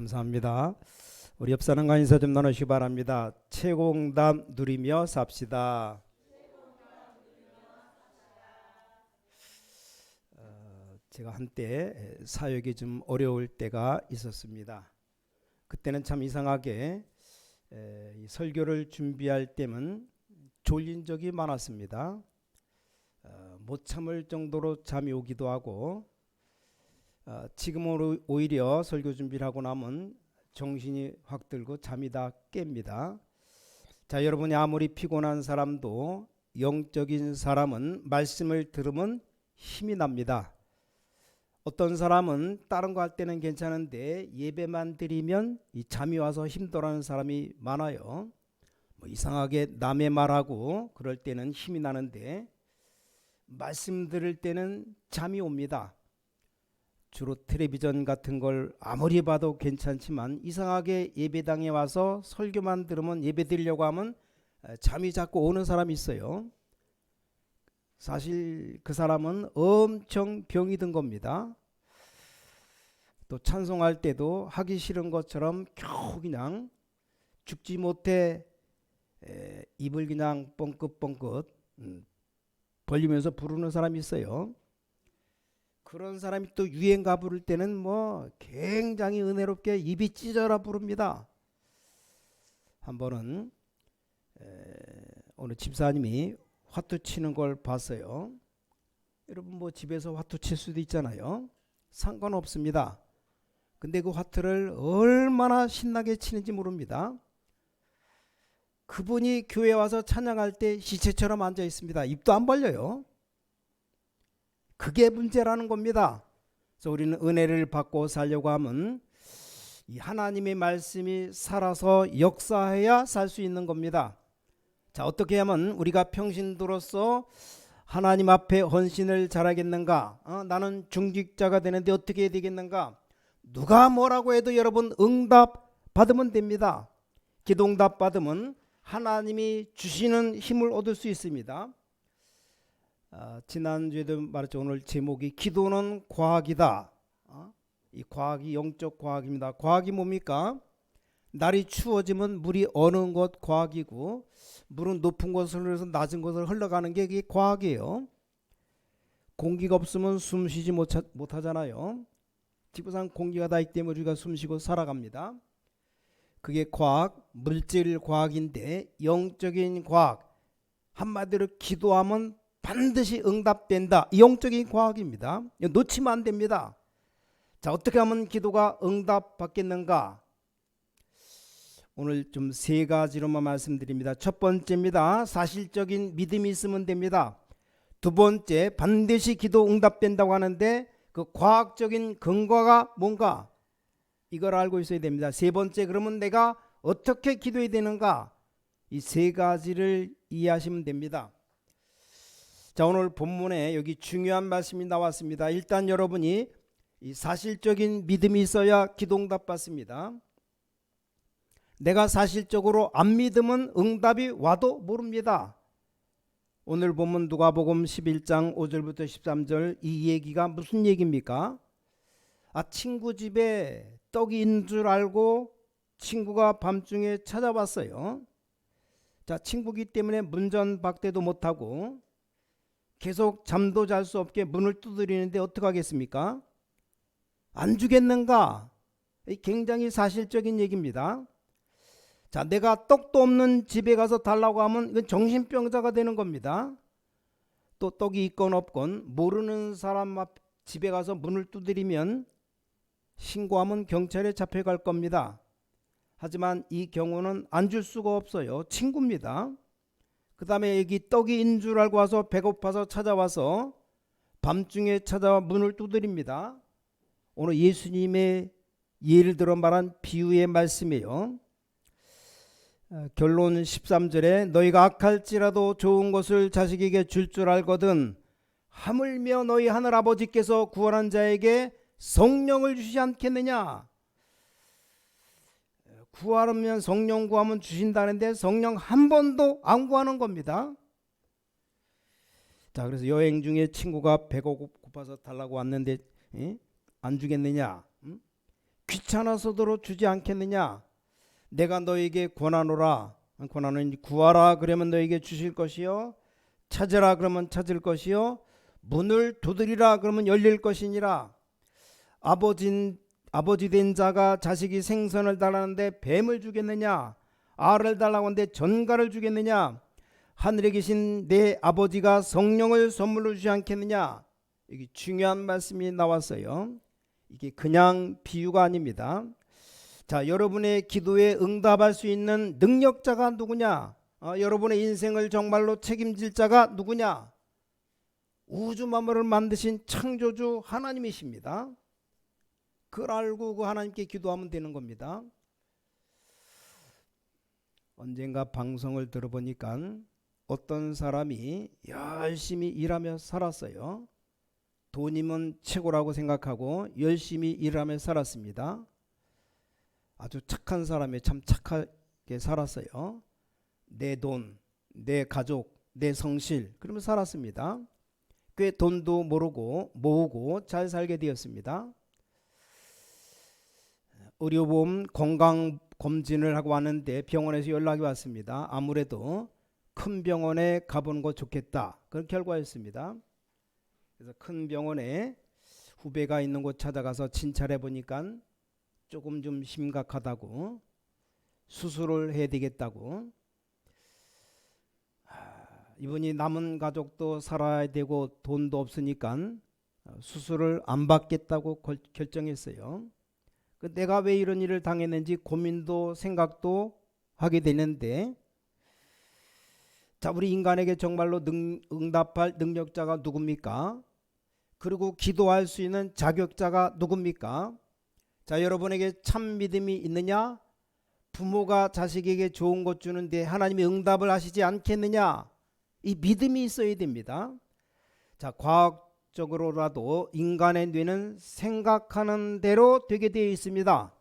감사합니다. 우리 옆 사람과 인사 좀 나누시기 바랍니다. 최고응답 누리며 삽시다. 어, 제가 한때 사역이 좀 어려울 때가 있었습니다. 그때는 참 이상하게 설교를 준비할 때면 졸린 적이 많았습니다. 어, 못 참을 정도로 잠이 오기도 하고 어, 지금은 오- 오히려 설교 준비를 하고 나면 정신이 확 들고 잠이 다 깹니다. 자, 여러분이 아무리 피곤한 사람도 영적인 사람은 말씀을 들으면 힘이 납니다. 어떤 사람은 다른 거 할 때는 괜찮은데 예배만 드리면 이 잠이 와서 힘들어하는 사람이 많아요. 뭐 이상하게 남의 말하고 그럴 때는 힘이 나는데 말씀 들을 때는 잠이 옵니다. 주로 텔레비전 같은 걸 아무리 봐도 괜찮지만 이상하게 예배당에 와서 설교만 들으면 예배 드리려고 하면 에, 잠이 자꾸 오는 사람이 있어요. 사실 그 사람은 엄청 병이 든 겁니다. 또 찬송할 때도 하기 싫은 것처럼 겨우 그냥 죽지 못해 에, 입을 그냥 뻥긋뻥긋 음, 벌리면서 부르는 사람이 있어요. 그런 사람이 또 유행가 부를 때는 뭐 굉장히 은혜롭게 입이 찢어라 부릅니다. 한 번은 에, 어느 집사님이 화투 치는 걸 봤어요. 여러분 뭐 집에서 화투 칠 수도 있잖아요. 상관없습니다. 근데 그 화투를 얼마나 신나게 치는지 모릅니다. 그분이 교회 와서 찬양할 때 시체처럼 앉아 있습니다. 입도 안 벌려요. 그게 문제라는 겁니다. 그래서 우리는 은혜를 받고 살려고 하면 이 하나님의 말씀이 살아서 역사해야 살 수 있는 겁니다. 자, 어떻게 하면 우리가 평신도로서 하나님 앞에 헌신을 잘하겠는가? 어, 나는 중직자가 되는데 어떻게 해야 되겠는가? 누가 뭐라고 해도 여러분 응답 받으면 됩니다. 기도응답 받으면 하나님이 주시는 힘을 얻을 수 있습니다. 아, 지난주에도 말했죠. 오늘 제목이 기도는 과학이다. 어? 이 과학이 영적 과학입니다. 과학이 뭡니까? 날이 추워지면 물이 어느 것 과학이고 물은 높은 곳을 흘러서 낮은 곳을 흘러가는 게 이게 과학이에요. 공기가 없으면 숨 쉬지 못, 못하잖아요. 지구상 공기가 다 있기 때문에 우리가 숨 쉬고 살아갑니다. 그게 과학, 물질 과학인데 영적인 과학 한마디로 기도하면 반드시 응답된다. 이 영적인 과학입니다. 놓치면 안 됩니다. 자, 어떻게 하면 기도가 응답받겠는가? 오늘 좀 세 가지로만 말씀드립니다. 첫 번째입니다. 사실적인 믿음이 있으면 됩니다. 두 번째, 반드시 기도 응답된다고 하는데 그 과학적인 근거가 뭔가? 이걸 알고 있어야 됩니다. 세 번째, 그러면 내가 어떻게 기도해야 되는가? 이 세 가지를 이해하시면 됩니다. 자 오늘 본문에 여기 중요한 말씀이 나왔습니다. 일단 여러분이 이 사실적인 믿음이 있어야 기도응답 받습니다. 내가 사실적으로 안 믿으면 응답이 와도 모릅니다. 오늘 본문 누가복음 11장 5절부터 13절 이 얘기가 무슨 얘기입니까? 아 친구 집에 떡이 있는 줄 알고 친구가 밤중에 찾아왔어요. 자 친구기 때문에 문전박대도 못하고 계속 잠도 잘 수 없게 문을 두드리는데 어떻게 하겠습니까? 안 주겠는가? 굉장히 사실적인 얘기입니다. 자, 내가 떡도 없는 집에 가서 달라고 하면 이건 정신병자가 되는 겁니다. 또 떡이 있건 없건 모르는 사람 앞 집에 가서 문을 두드리면 신고하면 경찰에 잡혀갈 겁니다. 하지만 이 경우는 안 줄 수가 없어요. 친구입니다. 그 다음에 여기 떡이 있는 줄 알고 와서 배고파서 찾아와서 밤중에 찾아와 문을 두드립니다. 오늘 예수님의 예를 들어 말한 비유의 말씀이에요. 어, 결론 13절에 너희가 악할지라도 좋은 것을 자식에게 줄줄 알거든 하물며 너희 하늘 아버지께서 구원한 자에게 성령을 주시지 않겠느냐 구하면 성령 구하면 주신다는데 성령 한 번도 안 구하는 겁니다. 자, 그래서 여행 중에 친구가 배가 고파서 달라고 왔는데 예? 안 주겠느냐? 음? 귀찮아서도 주지 않겠느냐? 내가 너에게 권하노라. 권하는 구하라 그러면 너에게 주실 것이요. 찾으라 그러면 찾을 것이요. 문을 두드리라 그러면 열릴 것이니라. 아버진 아버지 된 자가 자식이 생선을 달라는데 뱀을 주겠느냐? 알을 달라고 하는데 전갈을 주겠느냐? 하늘에 계신 내 아버지가 성령을 선물로 주지 않겠느냐? 이게 중요한 말씀이 나왔어요. 이게 그냥 비유가 아닙니다. 자, 여러분의 기도에 응답할 수 있는 능력자가 누구냐? 어, 여러분의 인생을 정말로 책임질 자가 누구냐? 우주 만물을 만드신 창조주 하나님이십니다. 그걸 알고 그 하나님께 기도하면 되는 겁니다. 언젠가 방송을 들어보니까 어떤 사람이 열심히 일하며 살았어요. 돈이면 최고라고 생각하고 열심히 일하며 살았습니다. 아주 착한 사람이 참 착하게 살았어요. 내 돈, 내 가족, 내 성실 그러면 살았습니다. 꽤 돈도 모르고 모으고 잘 살게 되었습니다. 의료보험 건강 검진을 하고 왔는데 병원에서 연락이 왔습니다. 아무래도 큰 병원에 가보는 거 좋겠다. 그런 결과였습니다. 그래서 큰 병원에 후배가 있는 곳 찾아가서 진찰해 보니까 조금 좀 심각하다고 수술을 해야 되겠다고 아, 이분이 남은 가족도 살아야 되고 돈도 없으니까 수술을 안 받겠다고 걸- 결정했어요. 그 내가 왜 이런 일을 당했는지 고민도 생각도 하게 되는데 자 우리 인간에게 정말로 능, 응답할 능력자가 누굽니까? 그리고 기도할 수 있는 자격자가 누굽니까? 자 여러분에게 참 믿음이 있느냐? 부모가 자식에게 좋은 것 주는데 하나님이 응답을 하시지 않겠느냐? 이 믿음이 있어야 됩니다. 자 과학 적으로라도 인간의 뇌는 생각하는 대로 되게 되어 있습니다.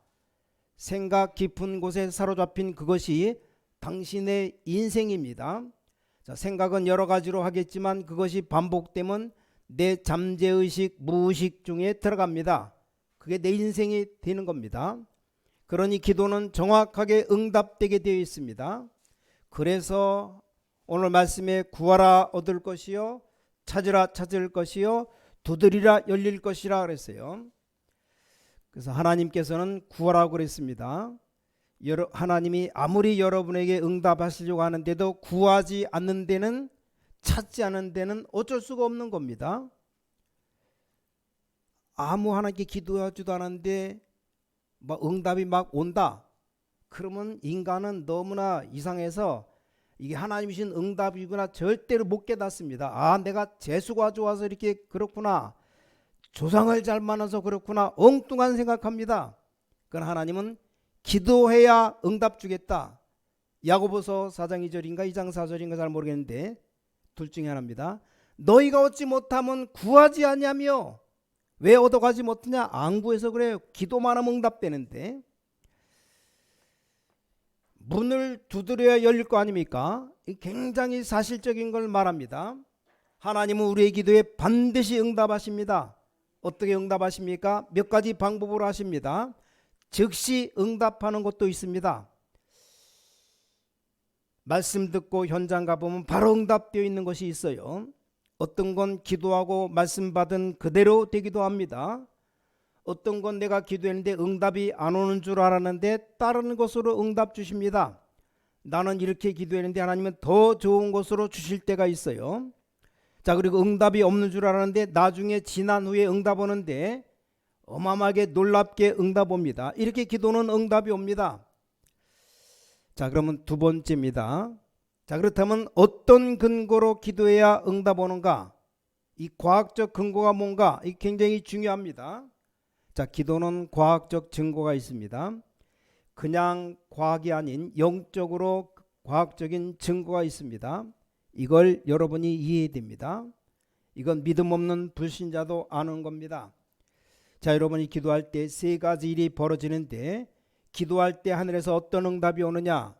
생각 깊은 곳에 사로잡힌 그것이 당신의 인생입니다. 자, 생각은 여러 가지로 하겠지만 그것이 반복되면 내 잠재의식, 무의식 중에 들어갑니다. 그게 내 인생이 되는 겁니다. 그러니 기도는 정확하게 응답되게 되어 있습니다. 그래서 오늘 말씀에 구하라 얻을 것이요 찾으라 찾을 것이요 두드리라 열릴 것이라 그랬어요. 그래서 하나님께서는 구하라고 그랬습니다. 여러, 하나님이 아무리 여러분에게 응답하시려고 하는데도 구하지 않는 데는 찾지 않은 데는 어쩔 수가 없는 겁니다. 아무 하나님께 기도하지도 않았는데 막 응답이 막 온다. 그러면 인간은 너무나 이상해서 이게 하나님이신 응답이구나 절대로 못 깨닫습니다. 아, 내가 재수가 좋아서 이렇게 그렇구나. 조상을 잘 만나서 그렇구나. 엉뚱한 생각합니다. 그건 하나님은 기도해야 응답 주겠다. 야고보서 4장 2절인가 2장 4절인가 잘 모르겠는데 둘 중에 하나입니다. 너희가 얻지 못하면 구하지 아니하며 왜 얻어가지 못하냐? 안 구해서 그래요. 기도만 하면 응답되는데 문을 두드려야 열릴 거 아닙니까? 이 굉장히 사실적인 걸 말합니다. 하나님은 우리의 기도에 반드시 응답하십니다. 어떻게 응답하십니까? 몇 가지 방법으로 하십니다. 즉시 응답하는 것도 있습니다. 말씀 듣고 현장 가보면 바로 응답되어 있는 것이 있어요. 어떤 건 기도하고 말씀 받은 그대로 되기도 합니다. 어떤 건 내가 기도했는데 응답이 안 오는 줄 알았는데 다른 것으로 응답 주십니다. 나는 이렇게 기도했는데 하나님은 더 좋은 것으로 주실 때가 있어요. 자, 그리고 응답이 없는 줄 알았는데 나중에 지난 후에 응답 오는데 어마어마하게 놀랍게 응답 옵니다. 이렇게 기도는 응답이 옵니다. 자, 그러면 두 번째입니다. 자, 그렇다면 어떤 근거로 기도해야 응답 오는가? 이 과학적 근거가 뭔가? 이 굉장히 중요합니다. 자, 기도는 과학적 증거가 있습니다. 그냥 과학이 아닌 영적으로 과학적인 증거가 있습니다. 이걸 여러분이 이해해야 됩니다. 이건 믿음 없는 불신자도 아는 겁니다. 자, 여러분이 기도할 때 세 가지 일이 벌어지는데 기도할 때 하늘에서 어떤 응답이 오느냐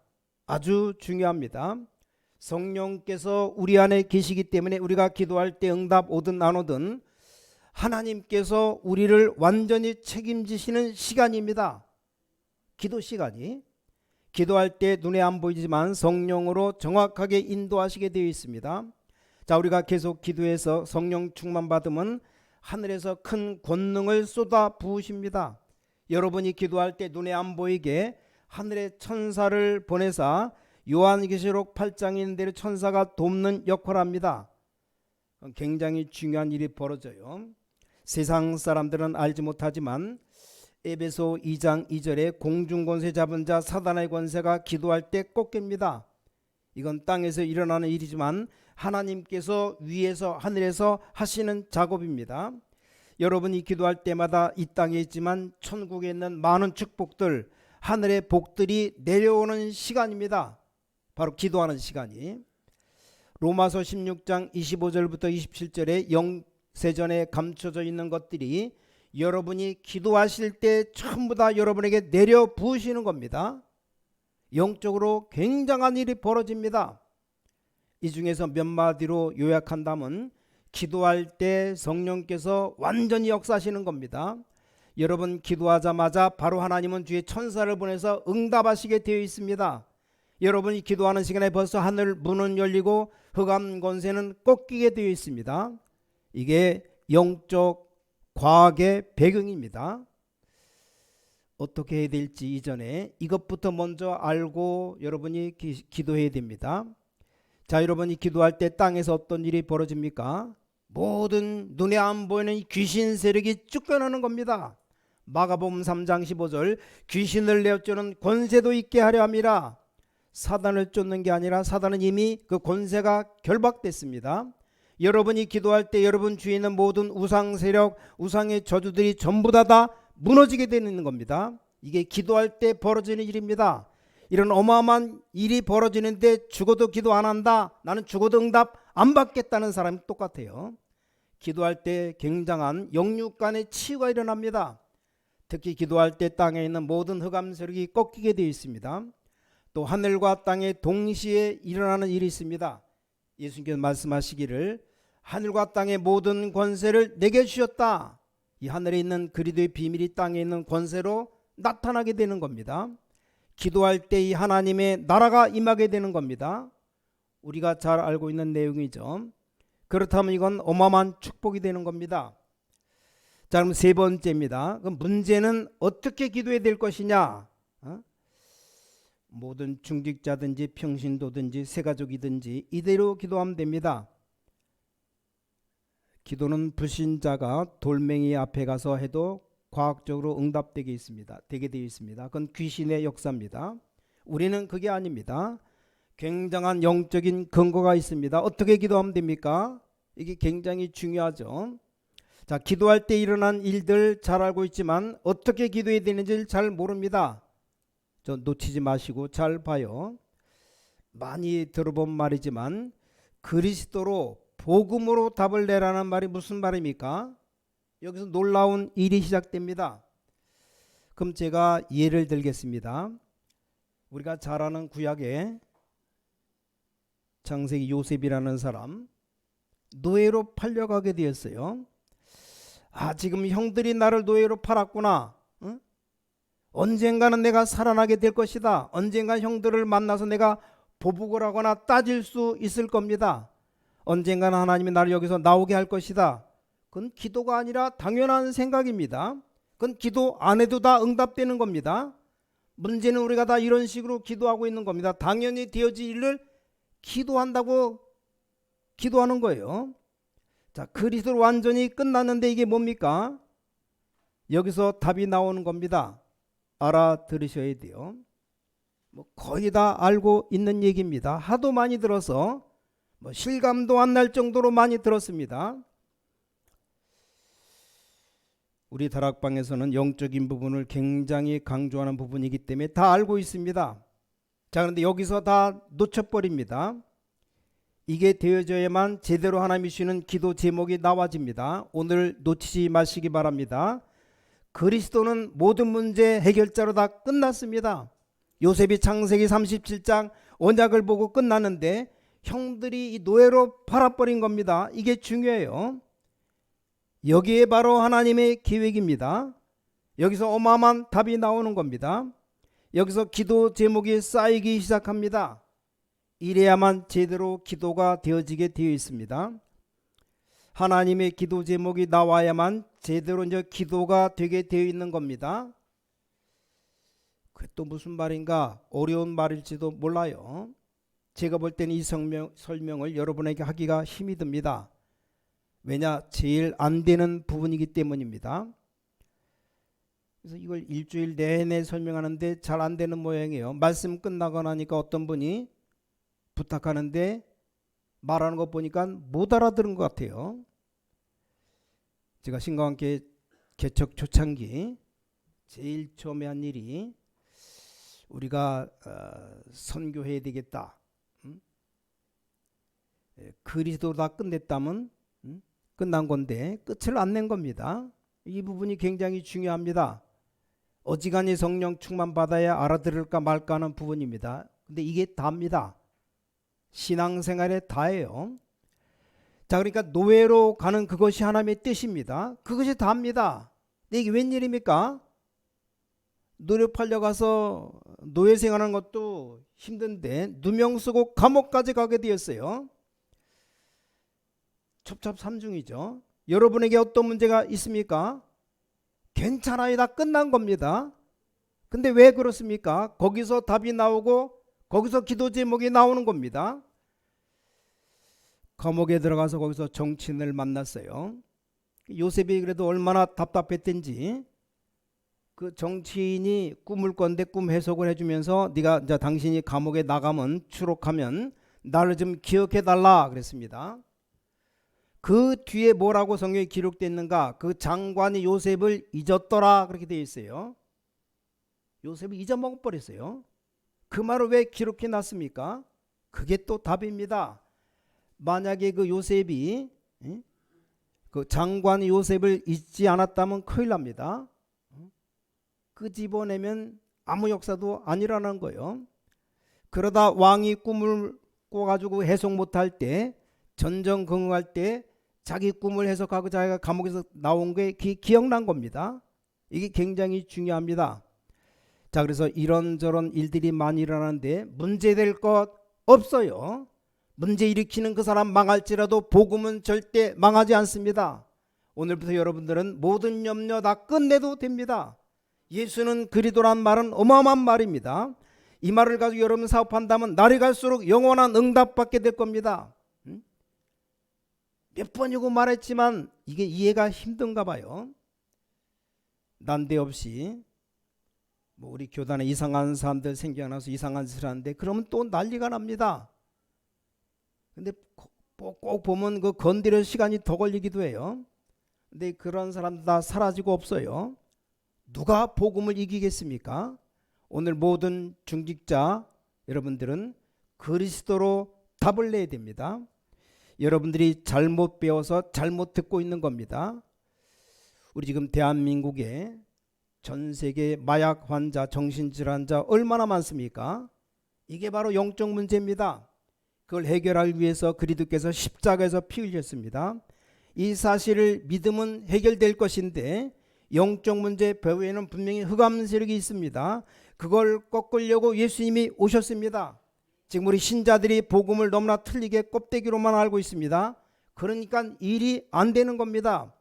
아주 중요합니다. 성령께서 우리 안에 계시기 때문에 우리가 기도할 때 응답 오든 안 오든 하나님께서 우리를 완전히 책임지시는 시간입니다. 기도 시간이 기도할 때 눈에 안 보이지만 성령으로 정확하게 인도하시게 되어 있습니다. 자, 우리가 계속 기도해서 성령 충만 받으면 하늘에서 큰 권능을 쏟아 부으십니다. 여러분이 기도할 때 눈에 안 보이게 하늘의 천사를 보내사 요한계시록 8장에 있는 대로 천사가 돕는 역할을 합니다. 굉장히 중요한 일이 벌어져요. 세상 사람들은 알지 못하지만 에베소 2장 2절에 공중 권세 잡은 자 사단의 권세가 기도할 때 꺾입니다. 이건 땅에서 일어나는 일이지만 하나님께서 위에서 하늘에서 하시는 작업입니다. 여러분이 기도할 때마다 이 땅에 있지만 천국에 있는 많은 축복들 하늘의 복들이 내려오는 시간입니다. 바로 기도하는 시간이 로마서 16장 25절부터 27절에 영 세전에 감춰져 있는 것들이 여러분이 기도하실 때 전부 다 여러분에게 내려 부으시는 겁니다. 영적으로 굉장한 일이 벌어집니다. 이 중에서 몇 마디로 요약한다면 기도할 때 성령께서 완전히 역사하시는 겁니다. 여러분 기도하자마자 바로 하나님은 뒤에 천사를 보내서 응답하시게 되어 있습니다. 여러분이 기도하는 시간에 벌써 하늘 문은 열리고 흑암 권세는 꺾이게 되어 있습니다. 이게 영적 과학의 배경입니다. 어떻게 해야 될지 이전에 이것부터 먼저 알고 여러분이 기, 기도해야 됩니다. 자, 여러분이 기도할 때 땅에서 어떤 일이 벌어집니까? 모든 눈에 안 보이는 귀신 세력이 쫓겨나는 겁니다. 마가복음 3장 15절 귀신을 내어 쫓는 권세도 있게 하려 함이라 사단을 쫓는 게 아니라 사단은 이미 그 권세가 결박됐습니다. 여러분이 기도할 때 여러분 주위에 있는 모든 우상 세력, 우상의 저주들이 전부 다 다 무너지게 되는 겁니다. 이게 기도할 때 벌어지는 일입니다. 이런 어마어마한 일이 벌어지는데 죽어도 기도 안 한다. 나는 죽어도 응답 안 받겠다는 사람이 똑같아요. 기도할 때 굉장한 영육 간의 치유가 일어납니다. 특히 기도할 때 땅에 있는 모든 흑암 세력이 꺾이게 되어 있습니다. 또 하늘과 땅에 동시에 일어나는 일이 있습니다. 예수님께서 말씀하시기를 하늘과 땅의 모든 권세를 내게 주셨다. 이 하늘에 있는 그리도의 비밀이 땅에 있는 권세로 나타나게 되는 겁니다. 기도할 때 이 하나님의 나라가 임하게 되는 겁니다. 우리가 잘 알고 있는 내용이죠. 그렇다면 이건 어마어마한 축복이 되는 겁니다. 자, 그럼 세 번째입니다. 그럼 문제는 어떻게 기도해야 될 것이냐? 어? 모든 중직자든지 평신도든지 새가족이든지 이대로 기도하면 됩니다. 기도는 불신자가 돌멩이 앞에 가서 해도 과학적으로 응답되게 있습니다. 되게 되어 있습니다. 그건 귀신의 역사입니다. 우리는 그게 아닙니다. 굉장한 영적인 근거가 있습니다. 어떻게 기도하면 됩니까? 이게 굉장히 중요하죠. 자, 기도할 때 일어난 일들 잘 알고 있지만 어떻게 기도해야 되는지 잘 모릅니다. 저 놓치지 마시고 잘 봐요. 많이 들어본 말이지만 그리스도로 복음으로 답을 내라는 말이 무슨 말입니까? 여기서 놀라운 일이 시작됩니다. 그럼 제가 예를 들겠습니다. 우리가 잘 아는 구약에 창세기 요셉이라는 사람 노예로 팔려가게 되었어요. 아, 지금 형들이 나를 노예로 팔았구나. 응? 언젠가는 내가 살아나게 될 것이다. 언젠가 형들을 만나서 내가 보복을 하거나 따질 수 있을 겁니다. 언젠가는 하나님이 나를 여기서 나오게 할 것이다. 그건 기도가 아니라 당연한 생각입니다. 그건 기도 안 해도 다 응답되는 겁니다. 문제는 우리가 다 이런 식으로 기도하고 있는 겁니다. 당연히 되어질 일을 기도한다고 기도하는 거예요. 자, 그리스도 완전히 끝났는데 이게 뭡니까? 여기서 답이 나오는 겁니다. 알아들으셔야 돼요. 뭐 거의 다 알고 있는 얘기입니다. 하도 많이 들어서 뭐 실감도 안 날 정도로 많이 들었습니다. 우리 다락방에서는 영적인 부분을 굉장히 강조하는 부분이기 때문에 다 알고 있습니다. 자, 그런데 여기서 다 놓쳐버립니다. 이게 되어져야만 제대로 하나님이 주시는 기도 제목이 나와집니다. 오늘 놓치지 마시기 바랍니다. 그리스도는 모든 문제 해결자로 다 끝났습니다. 요셉이 창세기 37장 언약을 보고 끝났는데 형들이 이 노예로 팔아버린 겁니다. 이게 중요해요. 여기에 바로 하나님의 계획입니다. 여기서 어마어마한 답이 나오는 겁니다. 여기서 기도 제목이 쌓이기 시작합니다. 이래야만 제대로 기도가 되어지게 되어 있습니다. 하나님의 기도 제목이 나와야만 제대로 이제 기도가 되게 되어 있는 겁니다. 그게 또 무슨 말인가 어려운 말일지도 몰라요. 제가 볼 때는 이 설명, 설명을 여러분에게 하기가 힘이 듭니다. 왜냐 제일 안 되는 부분이기 때문입니다. 그래서 이걸 일주일 내내 설명하는데 잘 안 되는 모양이에요. 말씀 끝나고 나니까 어떤 분이 부탁하는데 말하는 거 보니까 못 알아들은 것 같아요. 제가 신과 함께 개척 초창기 제일 처음에 한 일이 우리가 어, 선교해야 되겠다. 음? 예, 그리스도 다 끝냈다면 음? 끝난 건데 끝을 안 낸 겁니다. 이 부분이 굉장히 중요합니다. 어지간히 성령 충만 받아야 알아들을까 말까 하는 부분입니다. 근데 이게 다입니다. 신앙생활의 다예요. 자, 그러니까 노예로 가는 그것이 하나님의 뜻입니다. 그것이 다입니다. 근데 이게 웬일입니까? 노래 팔려가서 노예 생활하는 것도 힘든데 누명 쓰고 감옥까지 가게 되었어요. 첩첩삼중이죠. 여러분에게 어떤 문제가 있습니까? 괜찮아요. 다 끝난 겁니다. 근데 왜 그렇습니까? 거기서 답이 나오고 거기서 기도 제목이 나오는 겁니다. 감옥에 들어가서 거기서 정치인을 만났어요. 요셉이 그래도 얼마나 답답했던지 그 정치인이 꿈을 꿨는데 꿈 해석을 해주면서 네가 이제 당신이 감옥에 나가면 추록하면 나를 좀 기억해 달라 그랬습니다. 그 뒤에 뭐라고 성경에 기록되어 있는가? 그 장관이 요셉을 잊었더라 그렇게 되어 있어요. 요셉을 잊어먹어 버렸어요. 그 말을 왜 기록해 놨습니까? 그게 또 답입니다. 만약에 그 요셉이 예? 그 장관이 요셉을 잊지 않았다면 큰일 납니다. 끄집어내면 아무 역사도 안 일어나는 거예요. 그러다 왕이 꿈을 꿔가지고 해석 못할 때 전전긍긍할 때 자기 꿈을 해석하고 자기가 감옥에서 나온 게 기, 기억난 겁니다. 이게 굉장히 중요합니다. 자 그래서 이런저런 일들이 많이 일어나는데 문제될 것 없어요. 문제 일으키는 그 사람 망할지라도 복음은 절대 망하지 않습니다. 오늘부터 여러분들은 모든 염려 다 끝내도 됩니다. 예수는 그리도란 말은 어마어마한 말입니다. 이 말을 가지고 여러분 사업한다면 날이 갈수록 영원한 응답받게 될 겁니다. 음? 몇 번이고 말했지만 이게 이해가 힘든가 봐요. 난데없이 뭐 우리 교단에 이상한 사람들 생겨나서 이상한 짓을 하는데 그러면 또 난리가 납니다. 근데 꼭 보면 그 건드릴 시간이 더 걸리기도 해요. 근데 그런 사람들 다 사라지고 없어요. 누가 복음을 이기겠습니까? 오늘 모든 중직자 여러분들은 그리스도로 답을 내야 됩니다. 여러분들이 잘못 배워서 잘못 듣고 있는 겁니다. 우리 지금 대한민국에 전 세계 마약 환자, 정신질 환자 얼마나 많습니까? 이게 바로 영적 문제입니다. 그걸 해결하기 위해서 그리스도께서 십자가에서 피 흘렸습니다. 이 사실을 믿으면 해결될 것인데 영적 문제 배후에는 분명히 흑암 세력이 있습니다. 그걸 꺾으려고 예수님이 오셨습니다. 지금 우리 신자들이 복음을 너무나 틀리게 껍데기로만 알고 있습니다. 그러니까 일이 안 되는 겁니다.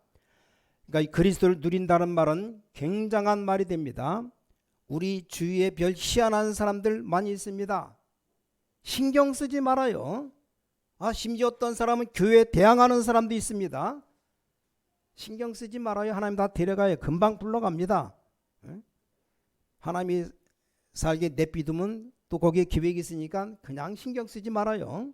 그러니까 그리스도를 누린다는 말은 굉장한 말이 됩니다. 우리 주위에 별 희한한 사람들 많이 있습니다. 신경 쓰지 말아요. 아, 심지어 어떤 사람은 교회에 대항하는 사람도 있습니다. 신경 쓰지 말아요. 하나님 다 데려가요. 금방 불러갑니다. 하나님이 살게 내비두면 또 거기에 기획이 있으니까 그냥 신경 쓰지 말아요.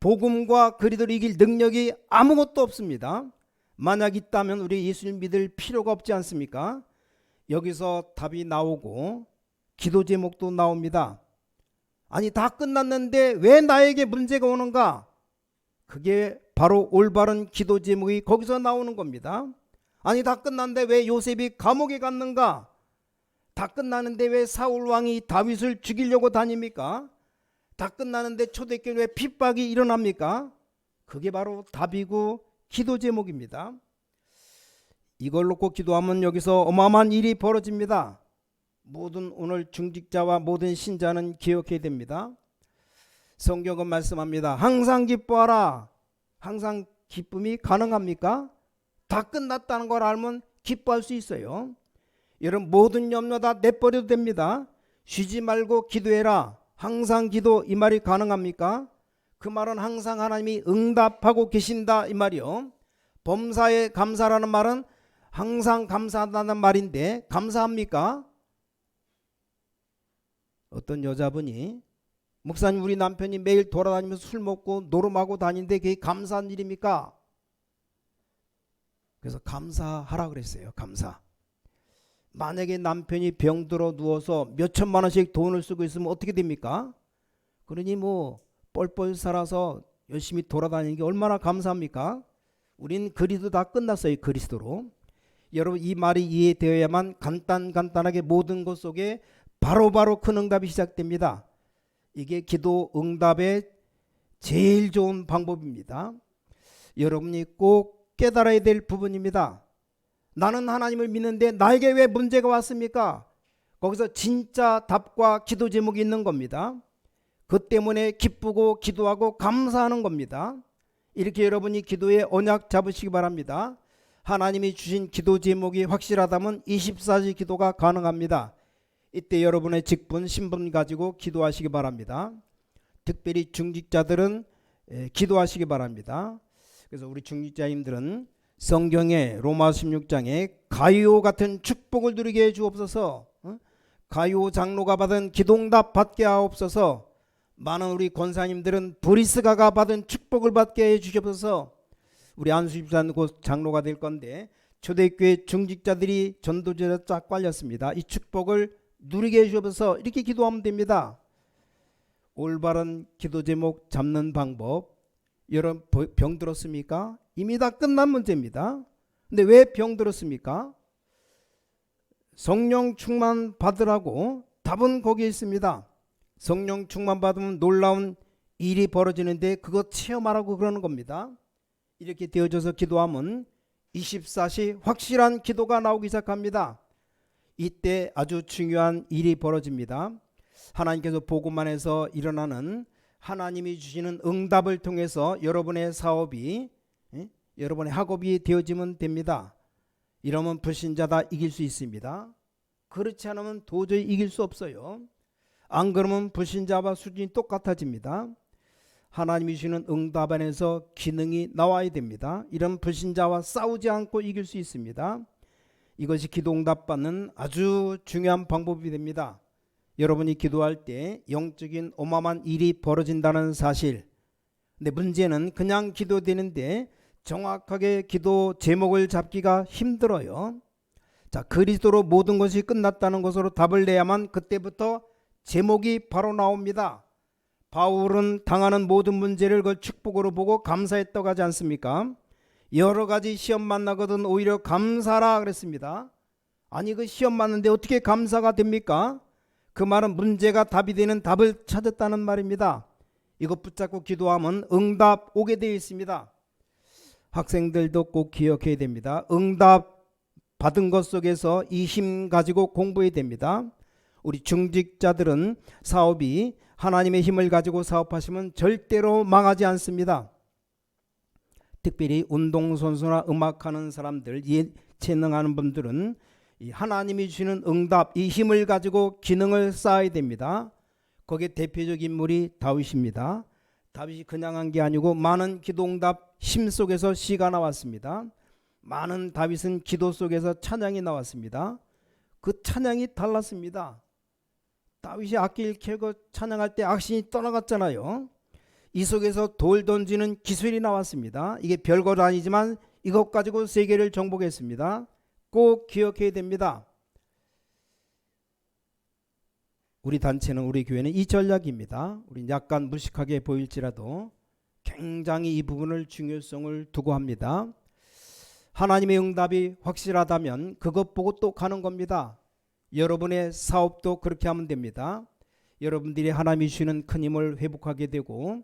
복음과 그리스도를 이길 능력이 아무것도 없습니다. 만약 있다면 우리 예수님 믿을 필요가 없지 않습니까? 여기서 답이 나오고 기도 제목도 나옵니다. 아니 다 끝났는데 왜 나에게 문제가 오는가? 그게 바로 올바른 기도 제목이 거기서 나오는 겁니다. 아니 다 끝났는데 왜 요셉이 감옥에 갔는가? 다 끝나는데 왜 사울 왕이 다윗을 죽이려고 다닙니까? 다 끝나는데 초대교회 왜 핍박이 일어납니까? 그게 바로 답이고 기도 제목입니다. 이걸 놓고 기도하면 여기서 어마어마한 일이 벌어집니다. 모든 오늘 중직자와 모든 신자는 기억해야 됩니다. 성경은 말씀합니다. 항상 기뻐하라. 항상 기쁨이 가능합니까? 다 끝났다는 걸 알면 기뻐할 수 있어요. 여러분 모든 염려 다 내버려도 됩니다. 쉬지 말고 기도해라. 항상 기도 이 말이 가능합니까? 그 말은 항상 하나님이 응답하고 계신다 이 말이요. 범사에 감사라는 말은 항상 감사한다는 말인데 감사합니까? 어떤 여자분이 목사님 우리 남편이 매일 돌아다니면서 술 먹고 노름하고 다니는데 그게 감사한 일입니까? 그래서 감사하라 그랬어요. 감사. 만약에 남편이 병들어 누워서 몇 천만 원씩 돈을 쓰고 있으면 어떻게 됩니까? 그러니 뭐 뻘뻘 살아서 열심히 돌아다니는 게 얼마나 감사합니까? 우린 그리스도 다 끝났어요. 그리스도로. 여러분 이 말이 이해되어야만 간단 간단하게 모든 것 속에 바로바로 큰 응답이 시작됩니다. 이게 기도 응답의 제일 좋은 방법입니다. 여러분이 꼭 깨달아야 될 부분입니다. 나는 하나님을 믿는데 나에게 왜 문제가 왔습니까? 거기서 진짜 답과 기도 제목이 있는 겁니다. 그 때문에 기쁘고 기도하고 감사하는 겁니다. 이렇게 여러분이 기도에 언약 잡으시기 바랍니다. 하나님이 주신 기도 제목이 확실하다면 24시 기도가 가능합니다. 이때 여러분의 직분, 신분 가지고 기도하시기 바랍니다. 특별히 중직자들은 에, 기도하시기 바랍니다. 그래서 우리 중직자님들은 성경의 로마 16장에 가이오 같은 축복을 누리게 해 주옵소서. 어? 가이오 장로가 받은 기동답 받게 하옵소서. 많은 우리 권사님들은 브리스가가 받은 축복을 받게 해 주옵소서. 우리 안수집사는 곧 장로가 될 건데 초대교회 중직자들이 전도제에 쫙 깔렸습니다. 이 축복을 누리게 해주셔서 이렇게 기도하면 됩니다. 올바른 기도 제목 잡는 방법 여러분 병 들었습니까? 이미 다 끝난 문제입니다. 근데 왜 병 들었습니까? 성령 충만 받으라고 답은 거기에 있습니다. 성령 충만 받으면 놀라운 일이 벌어지는데 그거 체험하라고 그러는 겁니다. 이렇게 되어져서 기도하면 24시 확실한 기도가 나오기 시작합니다. 이때 아주 중요한 일이 벌어집니다. 하나님께서 보고만 해서 일어나는 하나님이 주시는 응답을 통해서 여러분의 사업이 예? 여러분의 학업이 되어지면 됩니다. 이러면 불신자다 이길 수 있습니다. 그렇지 않으면 도저히 이길 수 없어요. 안 그러면 불신자와 수준이 똑같아집니다. 하나님이 주시는 응답 안에서 기능이 나와야 됩니다. 이런 불신자와 싸우지 않고 이길 수 있습니다. 이것이 기도 응답 받는 아주 중요한 방법이 됩니다. 여러분이 기도할 때 영적인 어마어마한 일이 벌어진다는 사실. 근데 문제는 그냥 기도되는데 정확하게 기도 제목을 잡기가 힘들어요. 자, 그리스도로 모든 것이 끝났다는 것으로 답을 내야만 그때부터 제목이 바로 나옵니다. 바울은 당하는 모든 문제를 그 축복으로 보고 감사했다고 하지 않습니까? 여러 가지 시험 만나거든 오히려 감사라 그랬습니다. 아니 그 시험 맞는데 어떻게 감사가 됩니까? 그 말은 문제가 답이 되는 답을 찾았다는 말입니다. 이것 붙잡고 기도하면 응답 오게 되어 있습니다. 학생들도 꼭 기억해야 됩니다. 응답 받은 것 속에서 이 힘 가지고 공부해야 됩니다. 우리 중직자들은 사업이 하나님의 힘을 가지고 사업하시면 절대로 망하지 않습니다. 특별히 운동선수나 음악하는 사람들, 예체능하는 분들은 이 하나님이 주시는 응답, 이 힘을 가지고 기능을 쌓아야 됩니다. 거기에 대표적 인물이 다윗입니다. 다윗이 그냥 한 게 아니고 많은 기도응답 힘 속에서 시가 나왔습니다. 많은 다윗은 기도 속에서 찬양이 나왔습니다. 그 찬양이 달랐습니다. 다윗이 악기를 켜고 찬양할 때 악신이 떠나갔잖아요. 이 속에서 돌 던지는 기술이 나왔습니다. 이게 별것 아니지만 이것 가지고 세계를 정복했습니다. 꼭 기억해야 됩니다. 우리 단체는 우리 교회는 이 전략입니다. 우리 약간 무식하게 보일지라도 굉장히 이 부분을 중요성을 두고 합니다. 하나님의 응답이 확실하다면 그것 보고 또 가는 겁니다. 여러분의 사업도 그렇게 하면 됩니다. 여러분들이 하나님이 주시는 큰 힘을 회복하게 되고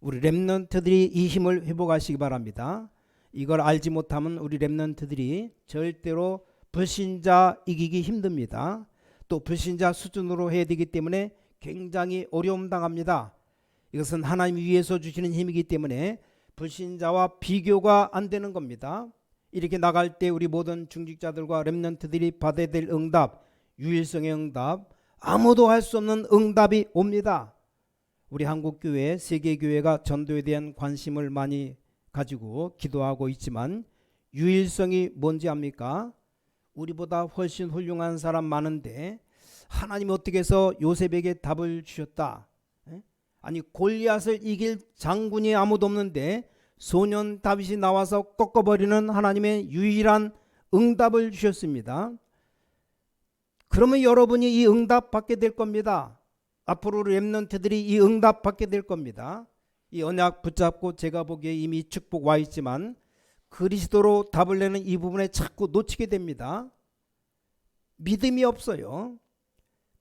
우리 렘넌트들이 이 힘을 회복하시기 바랍니다. 이걸 알지 못하면 우리 랩런트들이 절대로 불신자 이기기 힘듭니다. 또 불신자 수준으로 해야 되기 때문에 굉장히 어려움 당합니다. 이것은 하나님 위에서 주시는 힘이기 때문에 불신자와 비교가 안 되는 겁니다. 이렇게 나갈 때 우리 모든 중직자들과 렘넌트들이 받아야 될 응답, 유일성의 응답, 아무도 할 수 없는 응답이 옵니다. 우리 한국 교회, 세계 교회가 전도에 대한 관심을 많이 가지고 기도하고 있지만 유일성이 뭔지 압니까? 우리보다 훨씬 훌륭한 사람 많은데 하나님 어떻게 해서 요셉에게 답을 주셨다? 에? 아니 골리앗을 이길 장군이 아무도 없는데 소년 다윗이 나와서 꺾어버리는 하나님의 유일한 응답을 주셨습니다. 그러면 여러분이 이 응답 받게 될 겁니다. 앞으로 렘넌트들이 이 응답 받게 될 겁니다. 이 언약 붙잡고 제가 보기에 이미 축복 와 있지만 그리스도로 답을 내는 이 부분에 자꾸 놓치게 됩니다. 믿음이 없어요.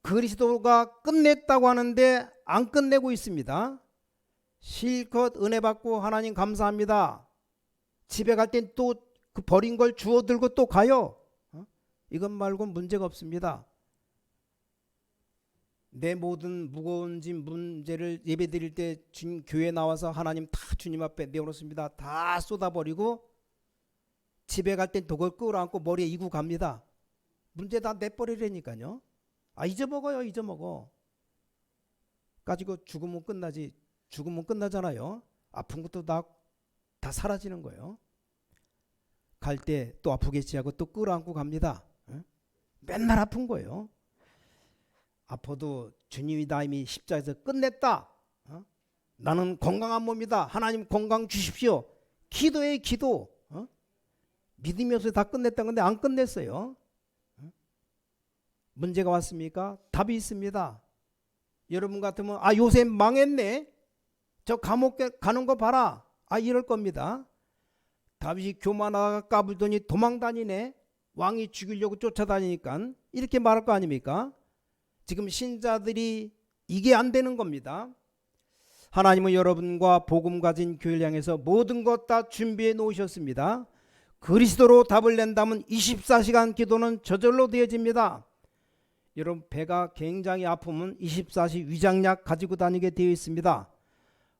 그리스도가 끝냈다고 하는데 안 끝내고 있습니다. 실컷 은혜 받고 하나님 감사합니다. 집에 갈 땐 또 그 버린 걸 주워 들고 또 가요. 어? 이것 말고 문제가 없습니다. 내 모든 무거운 짐 문제를 예배 드릴 때 주, 교회 나와서 하나님 다 주님 앞에 내어놓습니다. 다 쏟아버리고 집에 갈 땐 독을 끌어안고 머리에 이고 갑니다. 문제 다 내버리라니까요. 아 잊어먹어요 잊어먹어. 가지고 죽으면 끝나지 죽으면 끝나잖아요. 아픈 것도 다, 다 사라지는 거예요. 갈 때 또 아프겠지 하고 또 끌어안고 갑니다. 응? 맨날 아픈 거예요. 아파도 주님이 나 이미 십자에서 끝냈다. 어? 나는 건강한 몸이다. 하나님 건강 주십시오. 기도해 기도. 어? 없어서 다 끝냈다. 근데 안 끝냈어요. 어? 문제가 왔습니까? 답이 있습니다. 여러분 같으면 아 요새 망했네. 저 감옥 가는 거 봐라. 아 이럴 겁니다. 다윗이 교만하다가 까불더니 도망 다니네. 왕이 죽이려고 쫓아다니니까 이렇게 말할 거 아닙니까? 지금 신자들이 이게 안 되는 겁니다. 하나님은 여러분과 복음 가진 교회를 향해서 모든 것 다 준비해 놓으셨습니다. 그리스도로 답을 낸다면 24시간 기도는 저절로 되어집니다. 여러분 배가 굉장히 아프면 24시 위장약 가지고 다니게 되어 있습니다.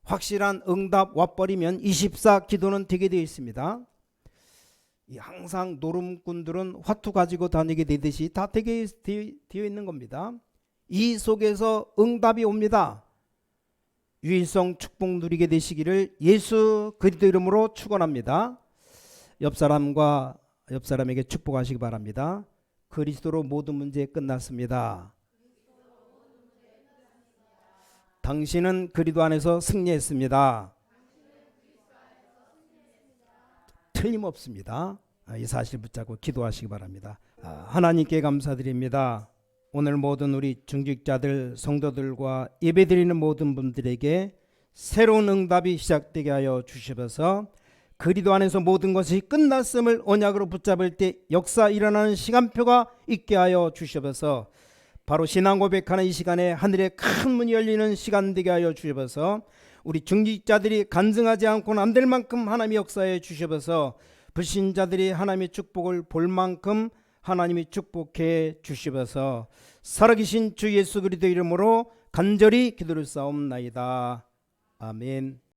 확실한 응답 와버리면 24 기도는 되게 되어 있습니다. 이 항상 노름꾼들은 화투 가지고 다니게 되듯이 다 되게 되어 있는 겁니다. 이 속에서 응답이 옵니다. 유일성 축복 누리게 되시기를 예수 그리스도 이름으로 축원합니다. 옆 사람과 옆 사람에게 축복하시기 바랍니다. 그리스도로 모든 문제 끝났습니다. 당신은 그리스도 안에서 승리했습니다. 틀림없습니다. 아, 이 사실 붙잡고 기도하시기 바랍니다. 아, 하나님께 감사드립니다. 오늘 모든 우리 중직자들 성도들과 예배드리는 모든 분들에게 새로운 응답이 시작되게 하여 주시옵소서. 그리도 안에서 모든 것이 끝났음을 언약으로 붙잡을 때 역사 일어나는 시간표가 있게 하여 주시옵소서. 바로 신앙 고백하는 이 시간에 하늘에 큰 문이 열리는 시간 되게 하여 주시옵소서. 우리 중직자들이 간증하지 않고는 안 될 만큼 하나님이 역사해 주시옵소서. 불신자들이 하나님의 축복을 볼 만큼 하나님이 축복해 주시옵소서. 살아계신 주 예수 그리스도 이름으로 간절히 기도를 싸움나이다. 아멘.